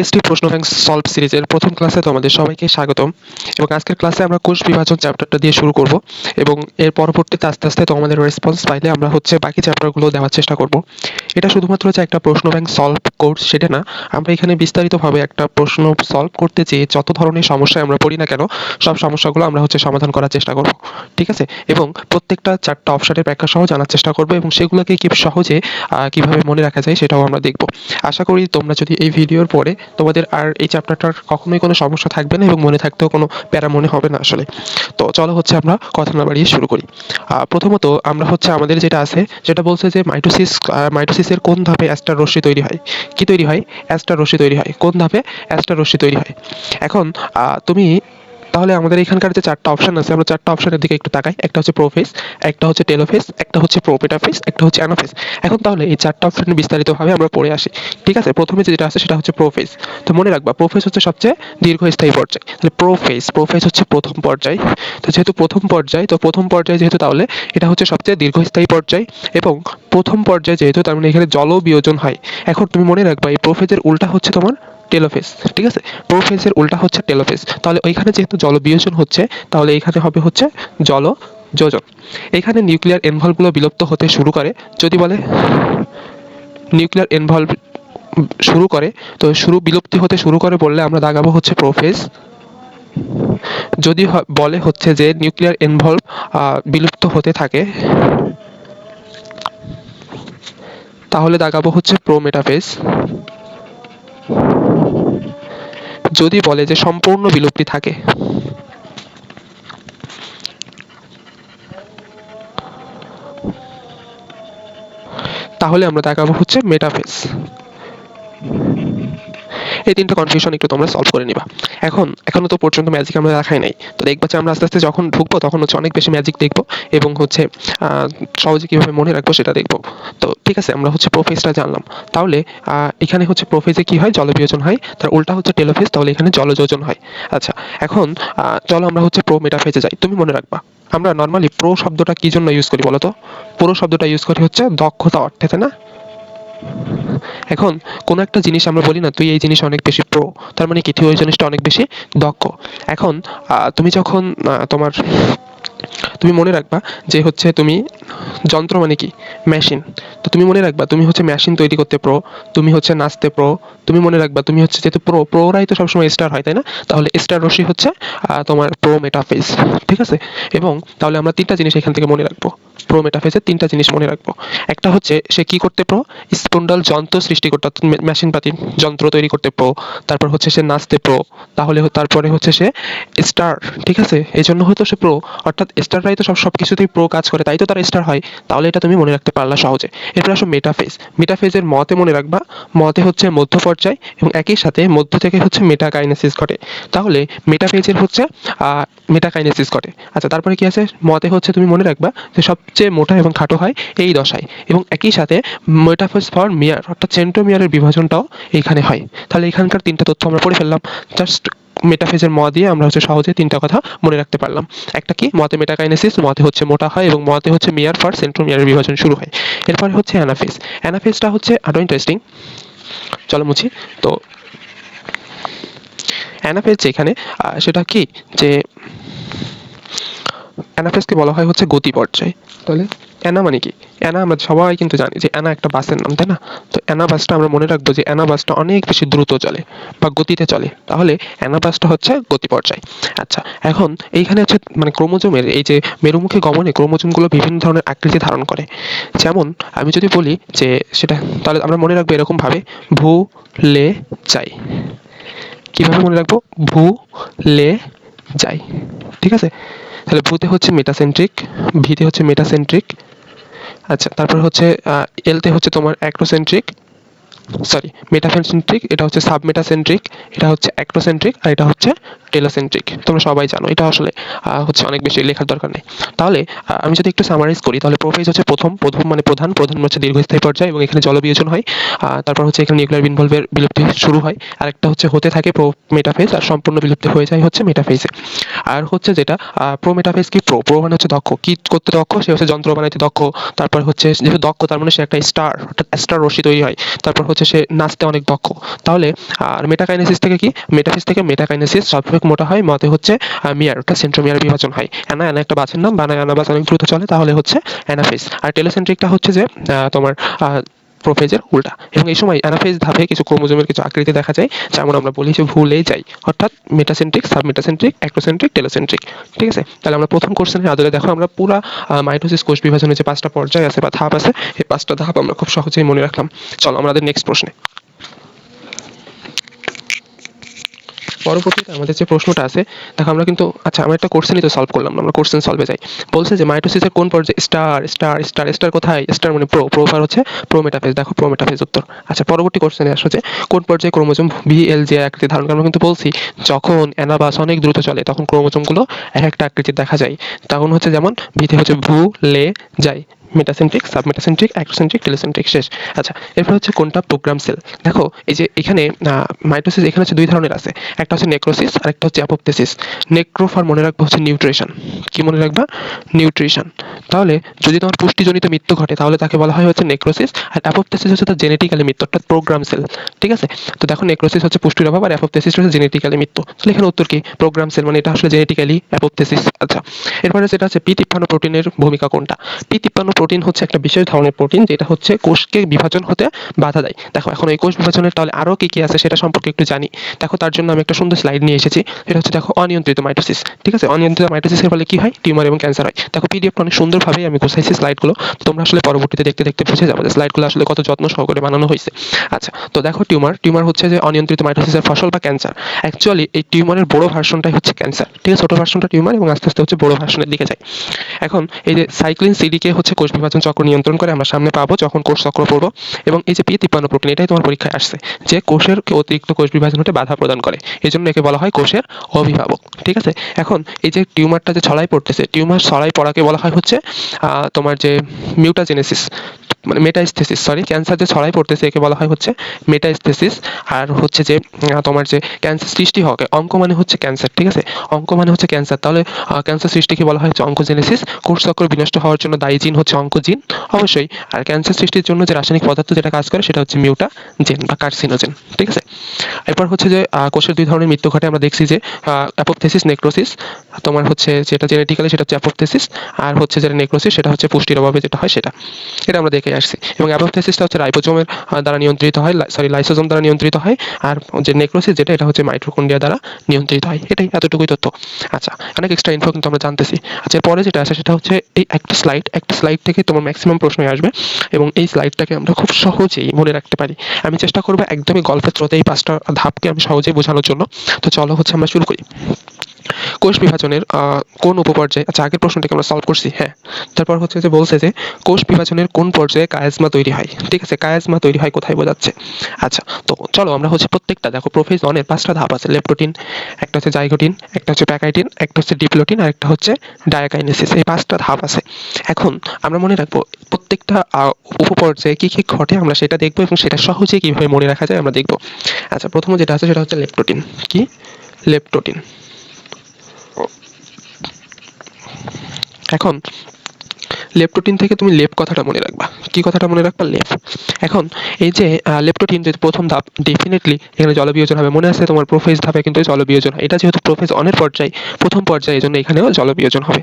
ST প্রশ্ন bank solve সিরিজের প্রথম ক্লাসে তোমাদের সবাইকে স্বাগতম। এবং আজকের ক্লাসে আমরা কোষ বিভাজন চ্যাপ্টারটা দিয়ে শুরু করব এবং এর পরবর্তীতে আস্তে আস্তে তোমাদের রেসপন্স পাইলে আমরা হচ্ছে বাকি চ্যাপ্টারগুলো দেওয়ার চেষ্টা করব। এটা শুধুমাত্র যে একটা প্রশ্ন ব্যাংক সলভ কোর্স সেটা না। আমরা এখানে বিস্তারিতভাবে একটা প্রশ্ন সলভ করতে চেয়ে যত ধরনের সমস্যায় আমরা পড়ি না কেন, সব সমস্যাগুলো আমরা হচ্ছে সমাধান করার চেষ্টা করব। ঠিক আছে? এবং প্রত্যেকটা চারটা অপশনের ব্যাখ্যা সহ জানার চেষ্টা করব এবং সেগুলোকে কি সহজে কীভাবে মনে রাখা যায় সেটাও আমরা দেখব। আশা করি তোমরা যদি এই ভিডিওর পরে তোমাদের আর এই চ্যাপ্টারটার কখনোই কোনো সমস্যা থাকবে না এবং মনে থাকতেও কোনো প্যারা মনে হবে না আসলে। তো চলো হচ্ছে আমরা কথা না বাড়িয়ে শুরু করি। প্রথমত আমরা হচ্ছে আমাদের যেটা আছে, যেটা বলছে যে মাইটোসিস মাইটোসিসের কোন ধাপে অ্যাস্টার রশ্মি তৈরি হয়? কি তৈরি হয়? অ্যাস্টার রশ্মি তৈরি হয়। কোন ধাপে অ্যাস্টার রশ্মি তৈরি হয়? এখন তুমি তাহলে আমাদের এখানকার যে চারটা অপশন আছে, আমরা চারটা অপশনের দিকে একটু তাকাই। একটা হচ্ছে প্রোফেস একটা হচ্ছে টেলোফেস একটা হচ্ছে প্রোপেটাফেস একটা হচ্ছে অ্যানাফেস এখন তাহলে এই চারটা অপশন বিস্তারিতভাবে আমরা পড়ে আসি। ঠিক আছে? প্রথমে যেটা আছে সেটা হচ্ছে প্রোফেস তো মনে রাখবা প্রোফেস হচ্ছে সবচেয়ে দীর্ঘস্থায়ী পর্যায়। তাহলে প্রোফেস প্রোফেস হচ্ছে প্রথম পর্যায়। তো যেহেতু প্রথম পর্যায়, তো প্রথম পর্যায়ে যেহেতু তাহলে এটা হচ্ছে সবচেয়ে দীর্ঘস্থায়ী পর্যায় এবং প্রথম পর্যায়ে যেহেতু, তার মানে এখানে জল বিয়োজন হয়। এখন তুমি মনে রাখবা, এই প্রোফেজের উল্টা হচ্ছে তোমার টেলোফেস ঠিক আছে? প্রোফেজের উল্টা হচ্ছে টেলোফেস তাহলে ওইখানে যেহেতু জল বিয়োজন হচ্ছে, তাহলে এখানে হবে হচ্ছে জল যোজন এখানে নিউক্লিয়ার এনভলভগুলো বিলুপ্ত হতে শুরু করে, যদি বলে নিউক্লিয়ার এনভলভ শুরু করে, তো শুরু বিলুপ্তি হতে শুরু করে বললে আমরা দাগাবো হচ্ছে প্রোফেজ যদি বলে হচ্ছে যে নিউক্লিয়ার এনভলভ বিলুপ্ত হতে থাকে, তাহলে দাগাবো হচ্ছে প্রোমেটাফেজ যদি বলে যে সম্পূর্ণ বিলুপ্তি থাকে। তাহলে আমরা তাকাবো হচ্ছে মেটাফেজ এই তিনটা কনফিউশন একটু তোমরা সলভ করে নিবা। এখন, এখনও তো পর্যন্ত ম্যাজিক আমরা দেখাই নাই। তো দেখবা যে আমরা আস্তে আস্তে যখন ঢুকবো, তখন হচ্ছে অনেক বেশি ম্যাজিক দেখব এবং হচ্ছে সহজে কীভাবে মনে রাখব সেটা দেখব। তো ঠিক আছে, আমরা হচ্ছে প্রোফেসটা জানলাম। তাহলে এখানে হচ্ছে প্রোফেসে কি হয়? জলবিয়োজন হয়। তার উল্টা হচ্ছে টেলোফেজ তাহলে এখানে জলযোজন হয়। আচ্ছা এখন চলো আমরা হচ্ছে প্রো মেটাফেজে যাই। তুমি মনে রাখবা, আমরা নর্মালি প্রো শব্দটা কি জন্য ইউজ করি বলো তো? প্রো শব্দটা ইউজ করি হচ্ছে দক্ষতা অর্থে, তাই না? এখন, কোনো একটা জিনিস আমরা বলি না, তুই এই জিনিস অনেক বেশি প্রো তার মানে কি? তুই ওই জিনিসটা অনেক বেশি দক্ষ এখন তুমি যখন তোমার তুমি মনে রাখবা যে হচ্ছে তুমি যন্ত্র মানে কি? মেশিন তো তুমি মনে রাখবা তুমি হচ্ছে মেশিন তৈরি করতে প্রো তুমি হচ্ছে নাচতে প্রো তুমি মনে রাখবা তুমি হচ্ছে যেহেতু প্রো প্রোরাই তো সবসময় স্টার হয়, তাই না? তাহলে স্টার রশ্মি হচ্ছে তোমার প্রো মেটাফেজ ঠিক আছে? এবং তাহলে আমরা তিনটা জিনিস এখান থেকে মনে রাখব। প্রো মেটাফেজের তিনটা জিনিস মনে রাখব। একটা হচ্ছে সে কি করতে প্রো স্পন্ডাল যন্ত্র সৃষ্টি করতে, অর্থাৎ মেশিন পাতি যন্ত্র তৈরি করতে প্রো তারপর হচ্ছে সে নাচতে প্রো তাহলে তারপরে হচ্ছে সে স্টার ঠিক আছে? এই জন্য হয়তো সে প্রো অর্থাৎ স্টাররাই তো সব সব কিছুতেই প্রো কাজ করে, তাই তো তারা স্টার হয়। তাহলে এটা তুমি মনে রাখতে পারলা সহজে। এরপর আসো মেটাফেজ মেটাফেজের মতে মনে রাখবা, মতে হচ্ছে মধ্য পর্যায় এবং একই সাথে মধ্য থেকে হচ্ছে মেটাকাইনেসিস ঘটে। তাহলে মেটাফেজের হচ্ছে মেটাকাইনেসিস ঘটে। আচ্ছা তারপরে কি আছে? মতে হচ্ছে তুমি মনে রাখবা যে সবচেয়ে মোটা এবং খাটো হয় এই দশায় এবং একই সাথে মেটাফেজ ফর মিয়ার অর্থাৎ সেন্ট্রোমিয়ারের বিভাজনটাও এইখানে হয়। তাহলে এখানকার তিনটা তথ্য আমরা পড়ে ফেললাম। জাস্ট মেটাফেজের ম দিয়ে আমরা হচ্ছে সহজে তিনটা কথা মনে রাখতে পারলাম। একটা কি? মতে মেটাকাইনেসিস মতে হচ্ছে মোটা হয় এবং মতে হচ্ছে মিয়ার ফর সেন্ট্রোমিয়ারের বিভাজন শুরু হয়। এরপরে হচ্ছে অ্যানাফেজ অ্যানাফেজটা হচ্ছে আরও ইন্টারেস্টিং চলো মুছি। তো অ্যানাফেজ যেখানে সেটা কি? যে অ্যানাফেজকে বলা হয় হচ্ছে গতি পর্যায়। তাহলে অ্যানা মানে কি? অ্যানা আমরা সবাই কিন্তু জানি যে অ্যানা একটা বাসের নাম, তাই না? তো অ্যানা বাসটা আমরা মনে রাখব যে অ্যানা বাসটা অনেক বেশি দ্রুত চলে বা গতিতে চলে। তাহলে অ্যানা বাসটা হচ্ছে গতি পর্যায়। আচ্ছা এখন এইখানে হচ্ছে মানে ক্রোমোজোমের এই যে মেরুমুখী গমনে ক্রোমোজোমগুলো বিভিন্ন ধরনের আকৃতি ধারণ করে। যেমন আমি যদি বলি যে সেটা, তাহলে আমরা মনে রাখব এরকমভাবে ভু, লে, যাই। কীভাবে মনে রাখব? ভু, লে, যাই। ঠিক আছে? তাহলে ভূতে হচ্ছে মেটাসেন্ট্রিক ভিতে হচ্ছে মেটাসেন্ট্রিক আচ্ছা তারপর হচ্ছে এলতে হচ্ছে তোমার অ্যাক্টোসেন্ট্রিক সরি মেটাসেন্ট্রিক এটা হচ্ছে সাবমেটাসেন্ট্রিক এটা হচ্ছে অ্যাক্টোসেন্ট্রিক আর এটা হচ্ছে টেলোসেন্ট্রিক তোমরা সবাই জানো, এটা আসলে হচ্ছে অনেক বেশি লেখার দরকার নেই। তাহলে আমি যদি একটু সামারাইজ করি, তাহলে প্রোফেজ হচ্ছে প্রথম প্রথম মানে প্রধান প্রধান হচ্ছে দীর্ঘস্থায়ী পর্যায়ে এবং এখানে জলবিয়োজন হয়। তারপর হচ্ছে এখানে নিউক্লিয়ার ইনভলভের বিলুপ্তি শুরু হয়। আর একটা হচ্ছে হতে থাকে প্রো মেটাফেজ আর সম্পূর্ণ বিলুপ্তি হয়ে যায় হচ্ছে মেটাফেজে আর হচ্ছে যেটা প্রো মেটাফেজ কি প্রো প্রো মানে হচ্ছে দক্ষ। কি করতে দক্ষ? সে হচ্ছে যন্ত্র বানাইতে দক্ষ। তারপর হচ্ছে যেহেতু দক্ষ, তার মানে সে একটা স্টার স্টার রশ্মি তৈরি হয়। তারপর হচ্ছে হচ্ছে সে নাচতে অনেক দক্ষ। তাহলে, আর মেটাকাইনেসিস থেকে কি? মেটাফিস থেকে মেটাকাইনেসিস সবথেকে মোটা হয়, মতে হচ্ছে মিয়ার, অর্থাৎ সেন্ট্রোমিয়ার বিভাজন হয়। অ্যানা অ্যানা একটা বাছের নাম বানা অ্যানাবাস অনেক দ্রুত চলে, তাহলে হচ্ছে অ্যানাফিস। আর টেলোসেন্ট্রিকটা হচ্ছে যে তোমার প্রোফেজের উল্টা। এবং এই সময় অ্যানাফেজ ধাপে কিছু ক্রোমোজোমের কিছু আকৃতি দেখা যায়, যেমন আমরা বলি যে ভুলে যাই। অর্থাৎ মেটাসেন্ট্রিক সাবমেটাসেন্ট্রিক অ্যাক্টোসেন্ট্রিক টেলোসেন্ট্রিক ঠিক আছে? তাহলে আমরা প্রথম কোর্সের আদলে দেখো, আমরা পুরো মাইটোসিস কোষ বিভাজনের যে পাঁচটা পর্যায় আছে বা ধাপ আছে, এই পাঁচটা ধাপ আমরা খুব সহজেই মনে রাখলাম। চলো আমাদের নেক্সট প্রশ্নে। পরবর্তীতে আমাদের যে প্রশ্নটা আছে, দেখো আমরা কিন্তু আচ্ছা আমরা একটা কোশ্চেনই তো সলভ করলাম আমরা কোশ্চেন সলভে যাই। বলছে যে মাইটোসিসের কোন পর্যায়ে স্টার স্টার স্টার স্টার কোথায়? স্টার মানে প্রো প্রোফার হচ্ছে প্রোমেটাফেজ দেখো প্রোমেটাফেজ উত্তর। আচ্ছা পরবর্তী কোশ্চেনে আসো যে, কোন পর্যায়ে ক্রোমোজোম ভি এল জি আকৃতি ধারণ করে? আমরা কিন্তু বলছি, যখন অ্যানাবাস অনেক দ্রুত চলে, তখন ক্রোমোজোমগুলো এক একটা আকৃতির দেখা যায়। তখন হচ্ছে যেমন ভিতে হচ্ছে ভু, লে যায় মেটাসেন্ট্রিক সাবমেটাসেন্ট্রিক অ্যাক্টোসেন্ট্রিক টেলিসেন্ট্রিক শেষ। আচ্ছা এরপর হচ্ছে কোনটা? প্রোগ্রাম সেল দেখো, এই যে এখানে মাইটোসিস এখানে হচ্ছে দুই ধরনের আছে। একটা হচ্ছে নেক্রোসিস আর একটা হচ্ছে অ্যাপোপথেসিস নেক্রোফার মনে রাখব হচ্ছে নিউট্রিশন কি মনে রাখবা? নিউট্রিশন তাহলে যদি তোমার পুষ্টিজনিত মৃত্যু ঘটে, তাহলে তাকে বলা হয় হচ্ছে নেক্রোসিস আর অ্যাপোপথেসিস হচ্ছে তার জেনেটিক্যালি মৃত্যু, অর্থাৎ প্রোগ্রাম সেল ঠিক আছে? তো দেখো নেক্রোসিস হচ্ছে পুষ্টির অভাব, আর অ্যাপোপথেসিস হচ্ছে জেনেটিক্যালি মৃত্যু। তাহলে এখানে উত্তর কি? প্রোগ্রাম সেল মানে এটা আসলে জেনেটিক্যালি অ্যাপোপথেসিস আচ্ছা এরপরে সেটা হচ্ছে পি তিপ্পান্ন প্রোটিনের ভূমিকা কোনটা? পি তিপ্পান্ন প্রোটিন হচ্ছে একটা বিশেষ ধরনের প্রোটিন যেটা হচ্ছে কোষকে বিভাজন হতে বাধা দেয়। দেখো, এখন এই কোষ বিভাজনের তাহলে আরও কি কি আছে সেটা সম্পর্কে একটু জানি। দেখো, তার জন্য আমি একটা সুন্দর স্লাইড নিয়ে এসেছি। এটা হচ্ছে, দেখো, অনিয়ন্ত্রিত মাইটোসিস। ঠিক আছে? অনিয়ন্ত্রিত মাইটোসিসের ফলে কি হয়? টিউমার এবং ক্যান্সার হয়। দেখো পিডিএফটা অনেক সুন্দরভাবেই আমি গোছাইছি স্লাইডগুলো তোমরা আসলে পরবর্তীতে দেখতে দেখতে বুঝে যাব যে স্লাইডগুলো আসলে কত যত্ন সহকারে বানানো হয়েছে। আচ্ছা তো দেখো, টিউমার। টিউমার হচ্ছে যে অনিয়ন্ত্রিত মাইটোসিসের ফসল বা ক্যান্সার। অ্যাকচুয়ালি এই টিউমারের বড় ভার্সনটাই হচ্ছে ক্যান্সার। ঠিক আছে? ছোট ভার্সনটা টিউমার এবং আস্তে আস্তে হচ্ছে বড় ভার্সনের দিকে যায়। এখন, এই যে সাইক্লিন সিডিকে হচ্ছে কোষ বিভাজন চক্র নিয়ন্ত্রণ করে আমরা সামনে পাবো যখন কোষ চক্র পড়ব। এবং এই যে পি তিপ্পান্ন প্রোটিন এটাই তোমার পরীক্ষায় আসছে, যে কোষের অতিরিক্ত কোষ বিভাজন হতে বাধা প্রদান করে। এই জন্য একে বলা হয় কোষের অভিভাবক, ঠিক আছে? এখন এই যে টিউমারটা যে ছড়াই পড়তেছে, টিউমার ছড়াই পড়াকে বলা হয় হচ্ছে তোমার যে মিউটাজেনেসিস। মানে মেটাস্থেসিস সরি ক্যান্সার যে ছড়াই পড়তেছে একে বলা হয় হচ্ছে মেটাস্থেসিস আর হচ্ছে যে তোমার যে ক্যান্সার সৃষ্টি হওয়াকে, অঙ্ক মানে হচ্ছে ক্যান্সার ঠিক আছে? অঙ্ক মানে হচ্ছে ক্যান্সার তাহলে ক্যান্সার সৃষ্টিকে বলা হয় হচ্ছে অঙ্কোজেনেসিস কোষচক্র বিনষ্ট হওয়ার জন্য দায়ী জিন হচ্ছে অঙ্কোজিন অবশ্যই। আর ক্যান্সার সৃষ্টির জন্য যে রাসায়নিক পদার্থ যেটা কাজ করে, সেটা হচ্ছে মিউটা জেন বা কার্সিনোজেন ঠিক আছে? এরপর হচ্ছে যে কোষের দুই ধরনের মৃত্যু ঘটে, আমরা দেখছি যে অ্যাপোপথেসিস নেক্রোসিস তোমার হচ্ছে যেটা জেনেটিক্যালি সেটা হচ্ছে অ্যাপোপথেসিস আর হচ্ছে যেটা নেক্রোসিস সেটা হচ্ছে পুষ্টির অভাবে যেটা হয় সেটা। এটা আমরা দেখে আসছি। এবং হচ্ছে রাইবোজোমের দ্বারা নিয়ন্ত্রিত হয় সরি লাইসোজোম দ্বারা নিয়ন্ত্রিত হয়, আর যে নেক্রোসিস, যেটা, এটা হচ্ছে মাইট্রোকন্ডিয়া দ্বারা নিয়ন্ত্রিত হয়। এটাই এতটুকুই তথ্য। আচ্ছা অনেক এক্সট্রা ইনফো কিন্তু আমরা জানতেছি। আচ্ছা পরে যেটা আছে সেটা হচ্ছে এই একটা স্লাইড একটা স্লাইড থেকে তোমার ম্যাক্সিমাম প্রশ্নই আসবে। এবং এই স্লাইডটাকে আমরা খুব সহজেই মনে রাখতে পারি। আমি চেষ্টা করব একদমই গল্পের থ্রোতে এই পাঁচটা ধাপকে আমি সহজেই বোঝানোর জন্য। তো চলো হচ্ছে আমরা শুরু করি। কোষ বিভাজনের কোন উপপর্যায়ে আচ্ছা আগের প্রশ্নটাকে আমরা সলভ করছি হ্যাঁ। তারপর হচ্ছে যে বলছে যে, কোষ বিভাজনের কোন পর্যায়ে কায়াজমা তৈরি হয়? ঠিক আছে, কায়াজমা তৈরি হয় কোথায় বোঝাচ্ছে? আচ্ছা তো চলো আমরা হচ্ছে প্রত্যেকটা, দেখো প্রোফেজনের পাঁচটা ধাপ আছে লেপটোটিন একটা হচ্ছে জাইগোটিন একটা হচ্ছে প্যাকাইটিন একটা হচ্ছে ডিপ্লোটিন আর একটা হচ্ছে ডায়াকাইনেসিস এই পাঁচটা ধাপ আছে। এখন আমরা মনে রাখব, প্রত্যেকটা উপপর্যায়ে কী কী ঘটে আমরা সেটা দেখব এবং সেটা সহজে কীভাবে মনে রাখা যায় আমরা দেখব। আচ্ছা প্রথমে যেটা আছে সেটা হচ্ছে লেপটোটিন কি? লেপটোটিন এখন লেপটোটিন থেকে তুমি লেপ কথাটা মনে রাখবা। কি কথাটা মনে রাখবা? লেপ এখন, এই যে লেপটোটিন যে প্রথম ধাপ ডেফিনেটলি এখানে জলবিয়োজন হবে। মনে আছে তোমার প্রোফেজ ধাপে কিন্তু জলবিয়োজন এটা যেহেতু প্রোফেজ অনের পর্যায়ে, প্রথম পর্যায়ে এই জন্য এখানেও জলবিয়োজন হবে।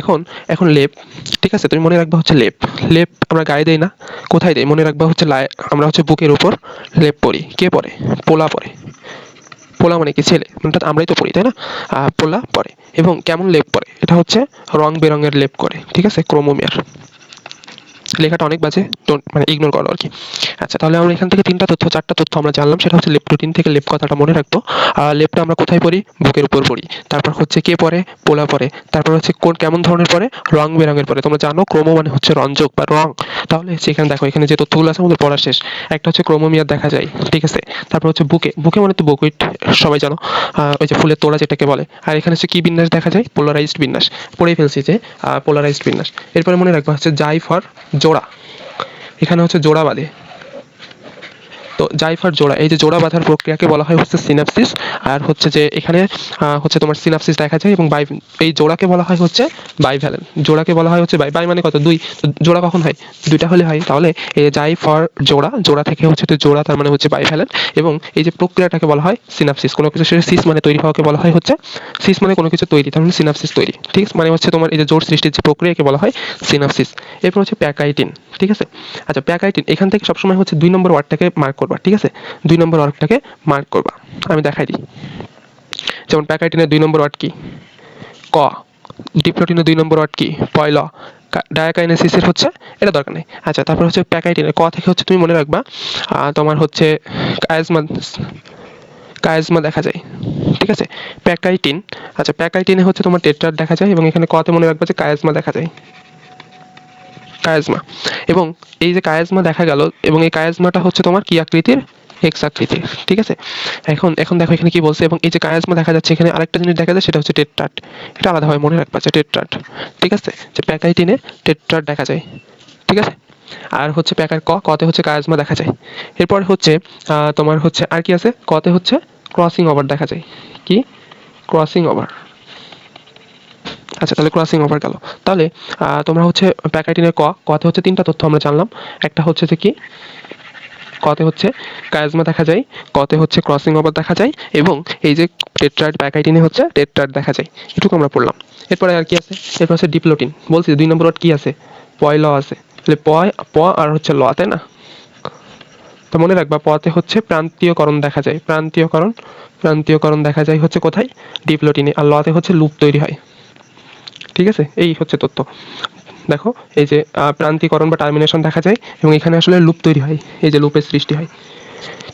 এখন এখন লেপ ঠিক আছে? তুমি মনে রাখবা হচ্ছে লেপ লেপ আমরা গায়ে দেই না। কোথায় দেই? মনে রাখবা হচ্ছে লাই আমরা হচ্ছে বুকের উপর লেপ পরি। কে পরে? পোলা পরে। পোলা মানে কি ছেলে? অর্থাৎ আমরাই তো পড়ি, তাই না? পোলা পরে এবং কেমন লেপ পরে এটা হচ্ছে রং বেরঙের লেপ করে, ঠিক আছে? ক্রোমোমিয়ার। লেখাটা অনেক বাজে মানে ইগনোর করো আর কি আচ্ছা তাহলে আমরা এখান থেকে তিনটা তথ্য, চারটা তথ্য আমরা জানলাম, সেটা হচ্ছে লেপটোটিন থেকে লেপ কথাটা মনে রাখব। আর লেপটা আমরা কোথায় পড়ি? বুকের উপর পড়ি। তারপর হচ্ছে কে পরে পোলা পরে তারপর হচ্ছে কোন, কেমন ধরনের পরে রং বেরঙের পরে তোমরা জানো, ক্রোমো মানে হচ্ছে রঞ্জক বা রং। তাহলে হচ্ছে এখানে দেখো, এখানে যে তথ্যগুলো আছে আমাদের পড়া শেষ। একটা হচ্ছে ক্রোমোমিয়ার দেখা যায়, ঠিক আছে? তারপর হচ্ছে বুকে। বুকে মানে তো বুকুইট সবাই জানো। ওই যে ফুলের তোড়া যেটাকে বলে। আর এখানে হচ্ছে কি বিন্যাস দেখা যায়? পোলারাইজড বিন্যাস। পড়েই ফেলছি যে পোলারাইজড বিন্যাস। এরপরে মনে রাখবা হচ্ছে জাই ফর জোড়া। এখানে হচ্ছে জোড়া বাঁধে তো জাইফার জোড়া, এই যে জোড়া বাঁধার প্রক্রিয়াকে বলা হয় হচ্ছে সিনাপসিস আর হচ্ছে যে এখানে হচ্ছে তোমার সিনাপসিস দেখা যায় এবং বাই এই জোড়াকে বলা হয় হচ্ছে বাইভ্যালেন্ট জোড়াকে বলা হয় হচ্ছে বাই বাই মানে কত? দুই। জোড়া কখন হয়? দুইটা হলে হয়। তাহলে এই জাই ফর জোড়া জোড়া থেকে হচ্ছে তো জোড়া তার মানে হচ্ছে বাইভ্যালেন্ট এবং এই যে প্রক্রিয়াটাকে বলা হয় সিনাপসিস কোনো কিছু শেষে সিস মানে তৈরি হওয়াকে বলা হয় হচ্ছে সিস মানে কোনো কিছু তৈরি, তার মানে সিনাপসিস তৈরি। ঠিক? মানে হচ্ছে তোমার এই যে জোর সৃষ্টির যে প্রক্রিয়াকে বলা হয় সিনাপসিস এরপর হচ্ছে প্যাকাইটিন। ঠিক আছে? আচ্ছা প্যাকাইটিন, এখান থেকে সবসময় হচ্ছে দুই নম্বর ওয়ার্ডটাকে মার্ক করবা, ঠিক আছে? দুই নম্বর ওয়ার্ডটাকে মার্ক করবা। আমি দেখাই দিই। যেমন প্যাকাইটিনের দুই নম্বর ওয়ার্ড কি? ক। ডিপ্লোটিনের দুই নম্বর ওয়ার্ড কি? পয়ল। ডায়াকাইনেসিসের হচ্ছে, এটা দরকার নেই। আচ্ছা তারপর হচ্ছে প্যাকাইটিনের ক থেকে হচ্ছে তুমি মনে রাখবা তোমার হচ্ছে কায়াজমা কায়াজমা দেখা যায়, ঠিক আছে? প্যাকাইটিন আচ্ছা প্যাকাইটিনে হচ্ছে তোমার টেট্রার দেখা যায় এবং এখানে কতে মনে রাখবা যে কায়াজমা দেখা যায়। কায়াজমা। এবং এই যে কায়াজমা দেখা গেল, এবং এই কায়াজমাটা হচ্ছে তোমার কি আকৃতির? এক্স আকৃতির, ঠিক আছে? এখন এখন দেখো এখানে কি বলছে, এবং এই যে কায়াজমা দেখা যাচ্ছে, এখানে আরেকটা জিনিস দেখা যায়, সেটা হচ্ছে টেট্রাট এটা আলাদাভাবে মনে রাখবা যে টেট্রাট ঠিক আছে? যে প্যাকাইটিনে টেট্রাট দেখা যায়, ঠিক আছে? আর হচ্ছে প্যাকার ক, কতে হচ্ছে কায়াজমা দেখা যায়। এরপর হচ্ছে তোমার হচ্ছে আর কি আছে? কতে হচ্ছে ক্রসিং ওভার দেখা যায়। কি? ক্রসিং ওভার আচ্ছা তাহলে ক্রসিং ওভার গেল। তাহলে তোমরা হচ্ছে প্যাকাইটিনের ক, কতে হচ্ছে তিনটা তথ্য আমরা জানলাম। একটা হচ্ছে যে কি? কতে হচ্ছে কায়াজমা দেখা যায়, কতে হচ্ছে ক্রসিং ওভার দেখা যায়, এবং এই যে টেট্রাইড প্যাকাইটিনে হচ্ছে টেট্রাইড দেখা যায়। এটুকু আমরা পড়লাম। এরপরে আর কি আছে? এরপর হচ্ছে ডিপ্লোটিন বলছি, দুই নম্বর ওয়ার্ড কি আছে? পয় ল আছে। তাহলে পয়, প আর হচ্ছে ল, তাই না? তো মনে রাখবা, পতে হচ্ছে প্রান্তীয়করণ দেখা যায়। প্রান্তীয়করণ প্রান্তীয়করণ দেখা যায় হচ্ছে কোথায়? ডিপ্লোটিনে আর লতে হচ্ছে লুপ তৈরি হয়। ঠিক আছে? এই হচ্ছে তথ্য। দেখো, এই যে প্রান্তিকরণ বা টার্মিনেশন দেখা যায় এবং এখানে আসলে লুপ তৈরি হয়, এই যে লুপের সৃষ্টি হয়।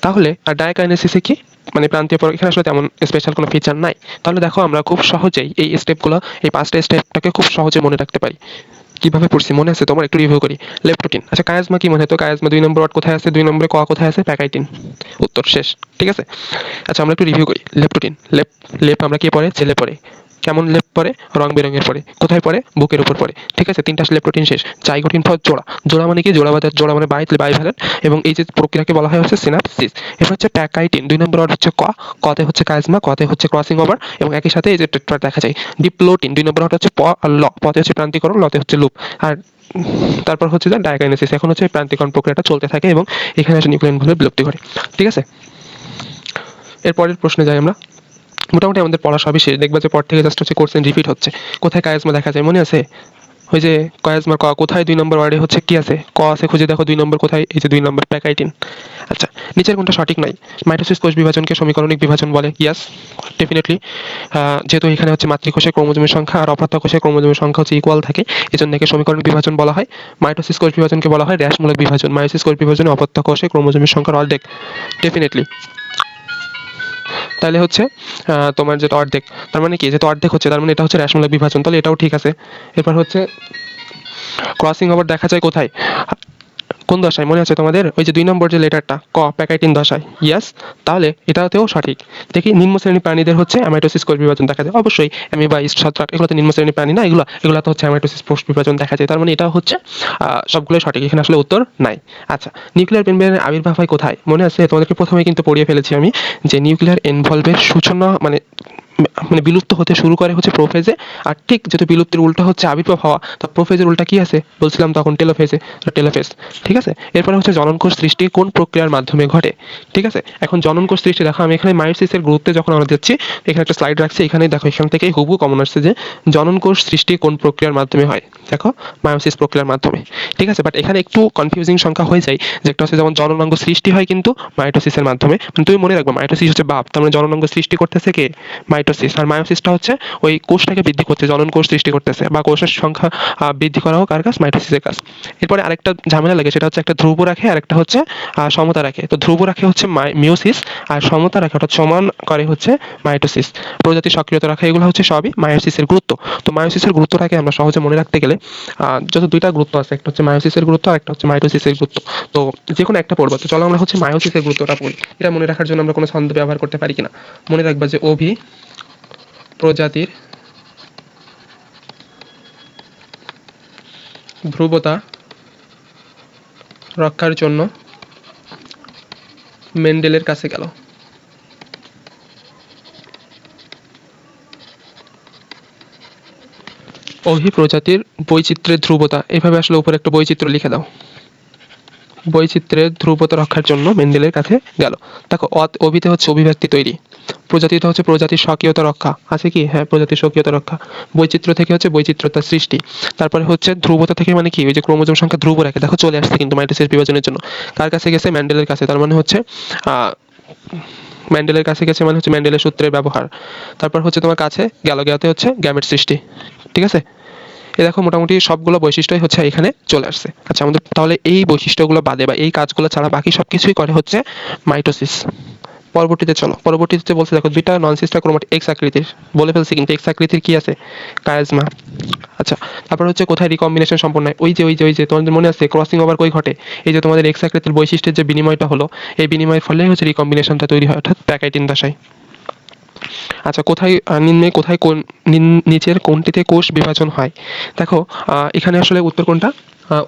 তাহলে, আর ডায়াকাইনেসিসে কি? মানে প্রান্তীয় পর এখানে আসলে তেমন স্পেশাল কোনো ফিচার নাই। তাহলে দেখো, আমরা খুব সহজেই এই স্টেপগুলো এই পাঁচটা স্টেপটাকে খুব সহজে মনে রাখতে পারি। কীভাবে পড়ছি? মনে আছে তোমার? একটু রিভিউ করি। লেপটোটিন আচ্ছা কায়াজমা কি মনে হয়? তো কায়াজমা দুই নম্বর ওয়ার্ড কোথায় আছে? দুই নম্বরে ক কোথায় আছে? প্যাকাইটিন। উত্তর শেষ। ঠিক আছে? আচ্ছা আমরা একটু রিভিউ করি। লেপটোটিন লেপ লেপ আমরা কি পড়ে? জেলে পড়ে। কেমন লেপ পরে রং বেরঙের পরে কোথায় পরে বুকের উপর পরে ঠিক আছে, তিনটা লেপটোটিন শেষ। জাইগোটিন ফর জোড়া। জোড়া মানে কি? জোড়া বাজার জোড়া মানে বাই বাই ভ্যালেন এবং এই যে প্রক্রিয়াকে বলা হয় হচ্ছে সিনাপসিস এবার হচ্ছে প্যাকাইটিন। দুই নম্বর ওয়ার্ড হচ্ছে ক। কতে হচ্ছে কাজমা, কতে হচ্ছে ক্রসিং ওভার এবং একই সাথে এই যে দেখা যায় ডিপ্লোটিন দুই নম্বর ওয়ার্ড হচ্ছে প আর ল। পতে হচ্ছে প্রান্তিকরণ, লতে হচ্ছে লুপ। আর তারপর হচ্ছে যে ডায়াকাইনেসিস এখন হচ্ছে প্রান্তিকরণ প্রক্রিয়াটা চলতে থাকে এবং এখানে এসে নিউক্লিয়ানগুলো বিলুপ্তি করে ঠিক আছে? এরপরের প্রশ্নে যাই আমরা। মোটামুটি আমাদের পড়া সবই শেষ। দেখবা যে পর থেকে জাস্ট হচ্ছে কোর্সেন রিপিট হচ্ছে। কোথায় কায়াজমা দেখা যায়, মনে আছে? ওই যে কয়াজমার ক, কোথায় দুই নম্বর ওয়ার্ডে হচ্ছে কি আছে? ক আছে, খুঁজে দেখো দুই নম্বর কোথায়, এই যে দুই নম্বর প্যাকাইটিন। আচ্ছা নিচের কোনটা সঠিক নাই? মাইটোসিস কোষ বিভাজনকে সমীকরণিক বিভাজন বলে। ইয়াস ডেফিনেটলি যেহেতু এখানে হচ্ছে মাতৃকোষের ক্রোমোজোমের সংখ্যা আর অপত্য কোষের ক্রোমোজোমের সংখ্যা হচ্ছে ইকুয়াল থাকে এই জন্য একে সমীকরণিক বিভাজন বলা হয়। মাইটোসিস কোষ বিভাজনকে বলা হয় র্যাসমূলক বিভাজন। মাইটোসিস কোষ বিভাজনে অপত্য কোষে ক্রোমোজোমের সংখ্যার অর্ধেক ডেফিনেটলি তাহলে হচ্ছে তোমার যেটা অর্ধেক, তার মানে কি? যেটা অর্ধেক হচ্ছে, তার মানে এটা হচ্ছে রেশমূলক বিভাজন, তাহলে এটাও ঠিক আছে। এরপর হচ্ছে ক্রসিং ওভার দেখা যায় কোথায়? কোন দশায়? মনে আছে তোমাদের? ওই যে দুই নম্বর যে লেটারটা, ক, প্যাকাইটিন দশায়। ইয়াস, তাহলে এটাতেও সঠিক। দেখি, নিম্ন শ্রেণি প্রাণীদের হচ্ছে অ্যামাইটোসিস কোষ বিভাজন দেখা যায় অবশ্যই অ্যামিবা ইস্ট ছত্রাক এগুলো তো নিম্ন শ্রেণি প্রাণী না, এগুলো এগুলো তো হচ্ছে অ্যামাইটোসিস কোষ বিভাজন দেখা যায়। তার মানে এটা হচ্ছে সবগুলোই সঠিক। এখানে আসলে উত্তর নাই। আচ্ছা নিউক্লিয়ার পেনবেনের আবির্ভাব হয় কোথায়? মনে আছে, তোমাদেরকে প্রথমে কিন্তু পড়িয়ে ফেলেছি আমি, যে নিউক্লিয়ার এনভলভের সূচনা মানে মানে বিলুপ্ত হতে শুরু করে হচ্ছে প্রোফেজে আর ঠিক যেহেতু বিলুপ্তির উল্টা হচ্ছে আবির্ভাব হওয়া, তা প্রোফেজের উল্টা কি আছে? বলছিলাম তখন টেলোফেজে টেলোফেজ ঠিক আছে? এরপরে হচ্ছে জননকোষ সৃষ্টি কোন প্রক্রিয়ার মাধ্যমে ঘটে, ঠিক আছে? এখন জননকোষ সৃষ্টি, দেখো আমি এখানে মায়োসিসের গুরুত্বে যখন আমরা দিচ্ছি এখানে একটা স্লাইড রাখছি, এখানে দেখো, এখান থেকেই হুবু কমন আসছে যে জননকোষ সৃষ্টি কোন প্রক্রিয়ার মাধ্যমে হয়। দেখো মায়োসিস প্রক্রিয়ার মাধ্যমে, ঠিক আছে? বাট এখানে একটু কনফিউজিং সংখ্যা হয়ে যায়, যে একটা হচ্ছে যেমন জননাঙ্গ সৃষ্টি হয় কিন্তু মাইটোসিসের মাধ্যমে। মানে তুমি মনে রাখবে মাইটোসিস হচ্ছে বাপ, তার মানে জননাঙ্গ সৃষ্টি করতেছে কে? মাইটোসিস আর মায়োসিসটা হচ্ছে ওই কোষটাকে বৃদ্ধি করতে জনন কোষ সৃষ্টি করতেছে বা কোষের সংখ্যা বৃদ্ধি করা হোক কার কাজ মাইটোসিসের কাজ। এরপরে আরেকটা ঝামেলা লাগে, সেটা হচ্ছে একটা ধ্রুব রাখে, আর একটা হচ্ছে সমতা রাখে। তো ধ্রুব রাখে হচ্ছে মিওসিস আর সমতা রাখে অর্থাৎ সমান করে হচ্ছে মাইটোসিস প্রজাতি সক্রিয়তা রাখা, এগুলো হচ্ছে সবই মায়োসিসের গুরুত্ব। তো মায়োসিসের গুরুত্বটাকে আমরা সহজে মনে রাখতে গেলে যত দুইটা গুরুত্ব আছে, একটা হচ্ছে মায়োসিসের গুরুত্ব, আর একটা হচ্ছে মাইটোসিসের গুরুত্ব। তো যে কোনো একটা পড়ব, তো চলো আমরা হচ্ছে মায়োসিসের গুরুত্বটা পড়ি এটা মনে রাখার জন্য আমরা কোনো ছন্দ ব্যবহার করতে পারি কিনা? মনে রাখবা যে অভি প্রজাতির ধ্রুবতা রক্ষার জন্য মেন্ডেলের কাছে গেল। অভিপ্রজাতির বৈচিত্র্যের ধ্রুবতা। এভাবে আসলে উপরে একটা বৈচিত্র্য লিখে দাও। বৈচিত্র্যের ধ্রুবতা রক্ষার জন্য মেন্ডেলের কাছে গেল। দেখো, অত অভিতে হচ্ছে অভিব্যক্তি তৈরি। প্রজাতিতে হচ্ছে প্রজাতির স্বকীয়তা রক্ষা। আছে কি? হ্যাঁ প্রজাতির স্বকীয়তা রক্ষা। বৈচিত্র্য থেকে হচ্ছে বৈচিত্র্যতার সৃষ্টি। তারপরে হচ্ছে ধ্রুবতা থেকে মানে কি? ওই যে ক্রোমোজোম সংখ্যা ধ্রুব রাখে। দেখো, চলে আসছে কিন্তু মাইটোসিস বিভাজনের জন্য। কার কাছে গেছে? ম্যান্ডেলের কাছে। তার মানে হচ্ছে ম্যান্ডেলের কাছে গেছে মানে হচ্ছে ম্যান্ডেলের সূত্রের ব্যবহার। তারপর হচ্ছে তোমার কাছে গেল। গেতে হচ্ছে গ্যামেট সৃষ্টি। ঠিক আছে? এ দেখো মোটামুটি সবগুলো বৈশিষ্ট্যই হচ্ছে এখানে চলে আসছে। আচ্ছা আমাদের তাহলে এই বৈশিষ্ট্যগুলো বাদে বা এই কাজগুলো ছাড়া বাকি সব কিছুই করে হচ্ছে মাইটোসিস। পরবর্তীতে চলো, পরবর্তীতে বলছে দেখো দুইটা নন সিস্টার ক্রোমাট এক্স আকৃতির, বলে ফেলছি কিন্তু এক্স আকৃতির কি আছে? কায়াজমা। আচ্ছা তারপর হচ্ছে কোথায় রিকম্বিনেশন সম্পন্ন হয়? ওই যে ওই যে ওই যে, তোমাদের মনে আছে ক্রসিং ওভার কই ঘটে? এই যে তোমাদের এক্স আকৃতির বৈশিষ্ট্যের যে বিনিময়টা হলো, এই বিনিময়ের ফলে হচ্ছে রিকম্বিনেশনটা তৈরি হয়, অর্থাৎ প্যাকাইটিন দশায়। আচ্ছা কোথায় নিম্নে কোথায় কোন নিচের কোনটিতে কোষ বিভাজন হয়? দেখো এখানে আসলে উত্তর কোনটা?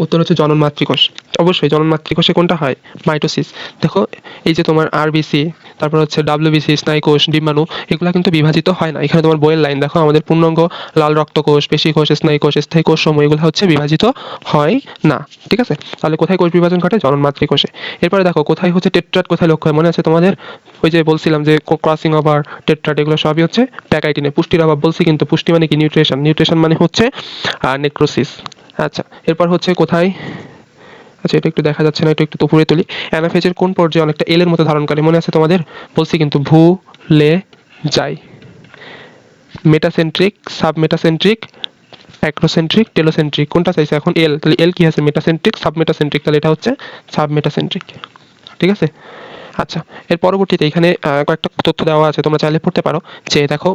উত্তর হচ্ছে জনন মাতৃকোষ। অবশ্যই জনন মাতৃকোষে কোনটা হয়? মাইটোসিস। দেখো, এই যে তোমার আরবিসি তারপর হচ্ছে ডাব্লিউবিসি স্নায়ুকোষ ডিম্বাণু, এগুলো কিন্তু বিভাজিত হয় না। এখানে তোমার বইয়ের লাইন দেখো, আমাদের পূর্ণাঙ্গ লাল রক্তকোষ পেশিকোষ স্নায়ুকোষ স্থায়ী কোষ সমূহ এগুলো হচ্ছে বিভাজিত হয় না, ঠিক আছে? তাহলে কোথায় কোষ বিভাজন ঘটে? জনন মাতৃকোষে এরপরে দেখো, কোথায় হচ্ছে টেট্রাট, কোথায় লক্ষ্য হয়? মনে আছে তোমাদের? ওই যে বলছিলাম যে ক্রসিং ওভার টেট্রাট, এগুলো সবই হচ্ছে প্যাকাইটিনে। পুষ্টির অভাব বলছি কিন্তু পুষ্টি মানে কি? নিউট্রিশন নিউট্রিশন মানে হচ্ছে নেক্রোসিস আচ্ছা এরপর হচ্ছে কোথায়? আচ্ছা এটা একটু দেখা যাচ্ছে না, এটা একটু উপরে তুলি। অ্যানাফেজের কোন পর্যায়ে অনেকটা এলের মতো ধারণ করে মনে আছে তোমাদের? বলছি কিন্তু, ভু, লে, যাই। মেটাসেন্ট্রিক সাবমেটাসেন্ট্রিক অ্যাক্রোসেন্ট্রিক টেলোসেন্ট্রিক কোনটা চাইছে এখন? এল তাহলে এল কি আছে? মেটাসেন্ট্রিক সাবমেটাসেন্ট্রিক তাহলে এটা হচ্ছে সাবমেটাসেন্ট্রিক ঠিক আছে? আচ্ছা এর পরবর্তীতে এখানে কয়েকটা তথ্য দেওয়া আছে, তোমরা চাইলে পড়তে পারো যে, দেখো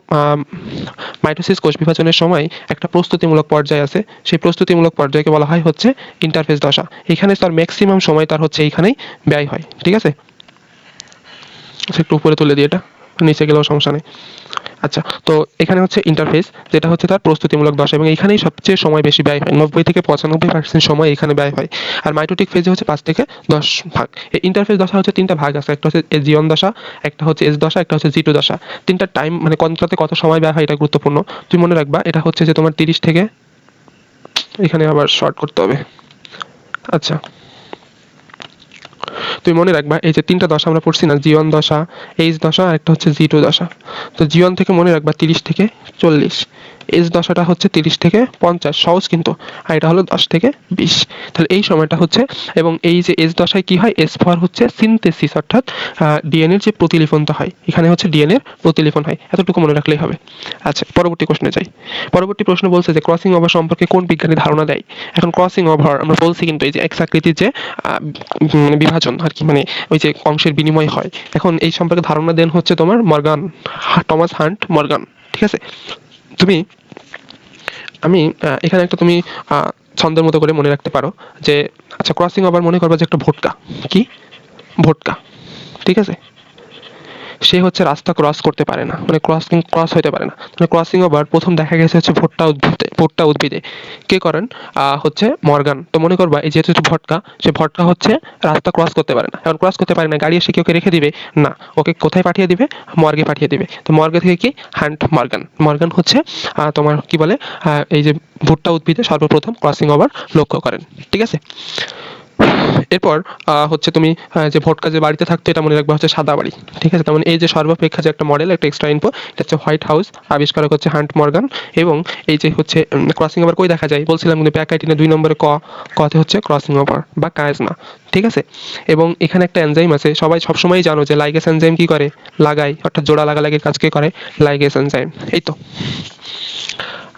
মাইটোসিস কোষ বিভাজনের সময় একটা প্রস্তুতিমূলক পর্যায় আছে। সেই প্রস্তুতিমূলক পর্যায়কে বলা হয় হচ্ছে ইন্টারফেস দশা। এখানে তার ম্যাক্সিমাম সময় তার হচ্ছে এইখানেই ব্যয় হয়, ঠিক আছে? সে একটু উপরে তুলে দিই এটা, নিচে গেলেও সমস্যা নেই। আচ্ছা তো এখানে হচ্ছে ইন্টারফেস যেটা হচ্ছে তার প্রস্তুতিমূলক দশা এবং এখানেই সবচেয়ে সময় বেশি ব্যয় হয়, নব্বই থেকে পঁচানব্বই পার্সেন্ট সময় এখানে ব্যয় হয়। আর মাইটোটিক ফেজে হচ্ছে পাঁচ থেকে দশ ভাগ। এই ইন্টারফেস দশা হচ্ছে তিনটা ভাগ আছে, একটা হচ্ছে জিয়ন দশা, একটা হচ্ছে এস দশা, একটা হচ্ছে জি টু দশা। তিনটা টাইম মানে কোনটাতে কত সময় ব্যয় হয় এটা গুরুত্বপূর্ণ। তুমি মনে রাখবা, এটা হচ্ছে যে তোমার তিরিশ থেকে, এখানে আবার শর্ট করতে হবে। আচ্ছা। তুমি মনে রাখবা, এই যে তিনটা দশা আমরা পড়ছি না, জীবন দশা, এইচ দশা আর একটা হচ্ছে জি টু দশা। তো জীবন থেকে মনে রাখবা তিরিশ থেকে চল্লিশ। এইচ দশাটা হচ্ছে তিরিশ থেকে পঞ্চাশ, সহজ কিন্তু। আর এটা হলো দশ থেকে বিশ। তাহলে এই সময়টা হচ্ছে, এবং এই যে এস দশায় কি হয়? এস ফর হচ্ছে সিনথেসিস অর্থাৎ ডিএনএর যে প্রতিলিপনটা হয়, এখানে হচ্ছে ডিএনএর প্রতিলিপন হয়। এতটুকু মনে রাখলেই হবে। আচ্ছা পরবর্তী প্রশ্নে যাই। পরবর্তী প্রশ্ন বলছে যে ক্রসিং ওভার সম্পর্কে কোন বিজ্ঞানী ধারণা দেয়? এখন ক্রসিং ওভার আমরা বলছি কিন্তু এই যে এক্স আকৃতির যে বিভাজন আর কি মানে ওই যে অংশের বিনিময় হয়। এখন এই সম্পর্কে ধারণা দেন হচ্ছে তোমার মর্গান টমাস হান্ট মর্গান, ঠিক আছে? তুমি, আমি এখানে একটা তুমি ছন্দের মতো করে মনে রাখতে পারো যে আচ্ছা ক্রসিং ওভার মনে করবা যে একটা ভোটকা। কি? ভোটকা। ঠিক আছে? সে হচ্ছে রাস্তা ক্রস করতে পারে না। মানে ক্রসিং ক্রস হতে পারে না। মানে ক্রসিং ওভার প্রথম দেখা গেছে হচ্ছে ভুট্টা ভুট্টা উদ্ভিদে। কে করেন? হচ্ছে মর্গান। তো মনে করবা, এই যেহেতু ভটকা, সে ভটকা হচ্ছে রাস্তা ক্রস করতে পারে না। এখন ক্রস করতে পারে না, গাড়ি এসে কেউ রেখে দিবে, না। ওকে কোথায় পাঠিয়ে দিবে? মর্গে পাঠিয়ে দিবে। তো মর্গে থেকে কি? Hand Morgan. মর্গান হচ্ছে তোমার কি বলে? এই যে ভুট্টা উদ্ভিদে সর্বপ্রথম ক্রসিং ওভার লক্ষ্য করেন। ঠিক আছে? এরপর হচ্ছে তুমি যে ভোটকা যে বাড়িতে থাকতো, এটা মনে রাখবে হচ্ছে সাদা বাড়ি। ঠিক আছে? তেমন এই যে সর্বাপেক্ষা যে একটা মডেল একটা এক্সট্রা ইনফো এটা হচ্ছে হোয়াইট হাউস আবিষ্কারক হচ্ছে হান্ট মর্গান এবং এই যে হচ্ছে ক্রসিং ওভার কই দেখা যায়? বলছিলাম কিন্তু প্যাকাইটিনে দুই নম্বরে ক, কতে হচ্ছে ক্রসিং ওভার বা কায়াজমা ঠিক আছে? এবং এখানে একটা এনজাইম আছে, সবাই সবসময়ই জানো যে লাইগেস এনজাইম কি করে? লাগাই অর্থাৎ জোড়া লাগালাগির কাজ কে করে? লাইগেস এনজাইম এই তো।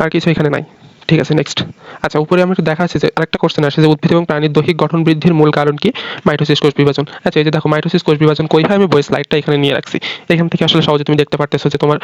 আর কিছু এখানে নাই। ঠিক আছে নেক্সট আচ্ছা উপরে আমি একটু দেখা আছে যে আরেকটা কোশ্চেন আসে যে উদ্ভিদ এবং প্রাণীর দৈহিক গঠন বৃদ্ধির মূল কারণ কি? মাইটোসিস কোষ বিভাজন। আচ্ছা এই যে দেখো, মাইটোসিস কোষ বিভাজন কই হয়? আমি বই স্লাইডটা এখানে নিয়ে রাখছি। এখান থেকে আসলে সহজে তুমি দেখতে পারতেছো যে তোমার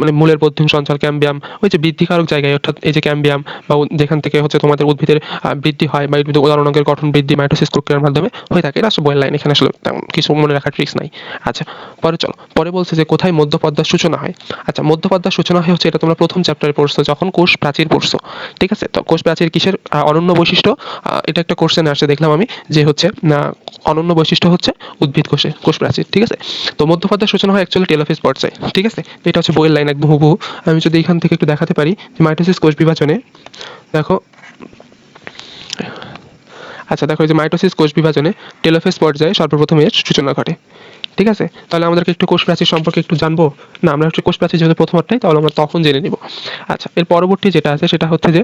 মানে মূলের বদ্ধম সঞ্চাল ক্যাম্বিয়াম, ওই যে বৃদ্ধিকারক জায়গায়, অর্থাৎ এই যে ক্যাম্বিয়াম বা যেখান থেকে হচ্ছে তোমাদের উদ্ভিদের বৃদ্ধি হয় বা উদ্ভিদের উদাহরণের গঠন বৃদ্ধি মাইটোসিস প্রক্রিয়ার মাধ্যমে হয়ে থাকে। এটা আসলে বইয়ের লাইন এখানে আসলে কিছু মনে রাখার ট্রিক্স নাই। আচ্ছা পরে চলো। পরে বলছে যে কোথায় মধ্যপদ্মার সূচনা হয়? আচ্ছা মধ্যপদ্মার সূচনা হয় হচ্ছে এটা তোমরা প্রথম চ্যাপ্টারে পড়ছো, যখন কোষ প্রাচীর পড়ছো। ঠিক আছে? তো কোষ প্রাচীর কিসের? অনন্য বৈশিষ্ট্য? এটা একটা কোশ্চেন আসছে, দেখলাম আমি, যে হচ্ছে, না, অনন্য বৈশিষ্ট্য হচ্ছে উদ্ভিদ কোষে, কোষ প্রাচীর, ঠিক আছে? তো মধ্যপথের সূচনা হয় অ্যাকচুয়ালি টেলোফেজ পর্যায়ে ঠিক আছে? এটা হচ্ছে বইয়ের লাইন একদম হুবহু। আমি যদি এখান থেকে একটু দেখাতে পারি, যে মাইটোসিস কোষ বিভাজনে, দেখো। আচ্ছা দেখো যে মাইটোসিস কোষ বিভাজনে টেলোফেজ পর্যায়ে সর্বপ্রথম এর সূচনা ঘটে। ঠিক আছে? তাহলে আমাদেরকে একটু কোষ প্রাচীর সম্পর্কে একটু জানব? না, আমরা হচ্ছে কোষ প্রাচীর যেহেতু প্রথম প্রথমার্থেই তাহলে আমরা তখন জেনে নিব। আচ্ছা এর পরবর্তী যেটা আছে সেটা হচ্ছে যে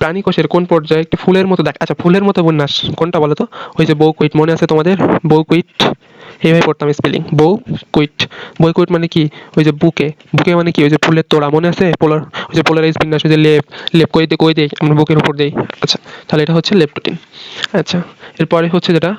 প্রাণী কোষের কোন পর্যায়ে একটি ফুলের মতো দেখ আচ্ছা ফুলের মতো উপন্যাস, কোনটা বলতো ওই যে বউকুইট, মনে আছে তোমাদের? বউ কুইট এইভাবে পড়তাম স্পেলিং বউ, কুইট। বই কুইট মানে কি? ওই যে বুকে। বুকে মানে কি? ওই যে ফুলের তোড়া, মনে আছে? পোলার, ওই যে পোলারাইজ বিন্যাস ওই যে লেপ লেপ, কই দিয়ে কই দেই, আমরা বুকের উপর দেই। আচ্ছা তাহলে এটা হচ্ছে লেপটোটিন। আচ্ছা এরপরে হচ্ছে যেটা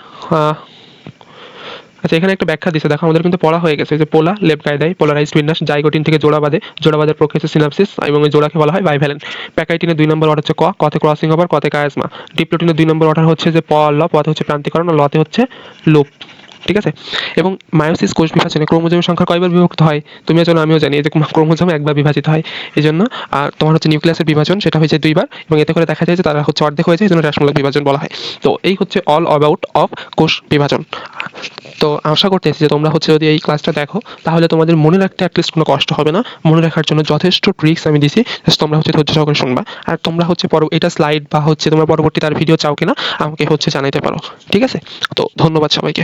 আচ্ছা এখানে একটা ব্যাখ্যা দিছে। দেখো, আমাদের কিন্তু পড়া হয়ে গেছে। যে পোলা, লেপ গায়ে দেয় পোলারাইজ বিন্যাস জাইগোটিন থেকে জোড়া বাঁধে। জোড়া বাঁধার প্রক্রিয়া সিনাপসিস এবং এই জোড়াকে বলা হয় বাইভ্যালেন্ট প্যাকাইটিনের দুই নম্বর অর্ডার হচ্ছে ক, কতে ক্রসিং ওভার কতে কায়াজমা ডিপ্লোটিনের দুই নম্বর অর্ডার হচ্ছে যে প, ল, পথে হচ্ছে প্রান্তিকরণ লতে হচ্ছে লোপ। ঠিক আছে? এবং মায়োসিস কোষ বিভাজনে ক্রোমোজোমের সংখ্যা কয়বার বিভক্ত হয়? তুমি জানো, আমিও জানি যে ক্রোমোজোম একবার বিভাজিত হয়। এই জন্য আর তোমার হচ্ছে নিউক্লিয়াসের বিভাজন, সেটা হয়েছে দুইবার, এবং এতে করে দেখা যায় যে তারা হচ্ছে অর্ধেক হয়েছে এই জন্য হ্রাসমূলক বিভাজন বলা হয়। তো এই হচ্ছে অল অ্যাবাউট অফ কোষ বিভাজন। তো আশা করতেছি যে তোমরা হচ্ছে যদি এই ক্লাসটা দেখো, তাহলে তোমাদের মনে রাখতে অ্যাটলিস্ট কোনো কষ্ট হবে না। মনে রাখার জন্য যথেষ্ট ট্রিক্স আমি দিছি তোমরা হচ্ছে ধৈর্য সহকারে শুনবা। আর তোমরা হচ্ছে পর এটা স্লাইড বা হচ্ছে তোমরা পরবর্তী তার ভিডিও চাও কিনা, আমাকে হচ্ছে জানাইতে পারো। ঠিক আছে? তো ধন্যবাদ সবাইকে।